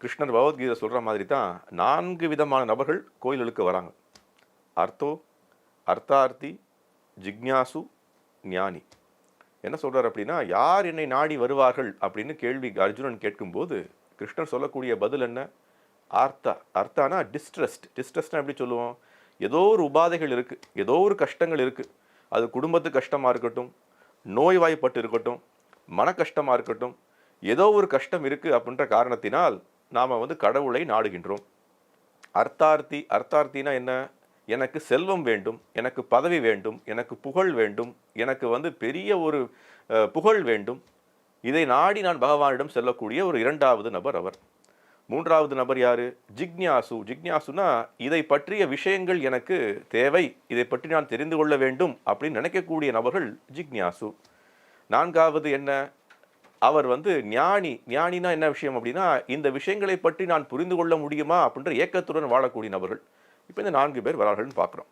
கிருஷ்ணர் பகவத்கீதை சொல்கிற மாதிரி தான் நான்கு விதமான நபர்கள் கோயில்களுக்கு வராங்க. அர்த்தோ அர்த்தார்த்தி ஜிக்ஞாசு ஞானி. என்ன சொல்கிறார் அப்படின்னா யார் என்னை நாடி வருவார்கள் அப்படின்னு கேள்வி அர்ஜுனன் கேட்கும்போது கிருஷ்ணர் சொல்லக்கூடிய பதில் என்ன? ஆர்த்தா. அர்த்தானா டிஸ்ட்ரெஸ்ட் டிஸ்ட்ரெஸ்ட்னா எப்படி சொல்லுவோம்? ஏதோ ஒரு உபாதைகள் இருக்குது ஏதோ ஒரு கஷ்டங்கள் இருக்குது அது குடும்பத்து கஷ்டமாக இருக்கட்டும் நோய்வாய்ப்பட்டு இருக்கட்டும் மன கஷ்டமாக இருக்கட்டும் ஏதோ ஒரு கஷ்டம் இருக்குது அப்படின்ற காரணத்தினால் நாம் வந்து கடவுளை நாடுகின்றோம். அர்த்தார்த்தி அர்த்தார்த்தினா என்ன? எனக்கு செல்வம் வேண்டும் எனக்கு பதவி வேண்டும் எனக்கு புகழ் வேண்டும் எனக்கு வந்து பெரிய ஒரு புகழ் வேண்டும். இதை நாடி நான் பகவானிடம் செல்லக்கூடிய ஒரு இரண்டாவது நபர் அவர். மூன்றாவது நபர் யார்? ஜிக்ஞாசு. ஜிக்ஞாசுனா இதை பற்றிய விஷயங்கள் எனக்கு தேவை இதை பற்றி நான் தெரிந்து கொள்ள வேண்டும் அப்படின்னு நினைக்கக்கூடிய நபர்கள் ஜிக்ஞாசு. நான்காவது என்ன? அவர் வந்து ஞானி ஞானினா என்ன விஷயம் அப்படின்னா இந்த விஷயங்களை பற்றி நான் புரிந்து கொள்ள முடியுமா அப்படின்ற ஏக்கத்துடன் வாழக்கூடிய நபர்கள். இப்போ இந்த நான்கு பேர் வரார்கள்னு பார்க்குறோம்.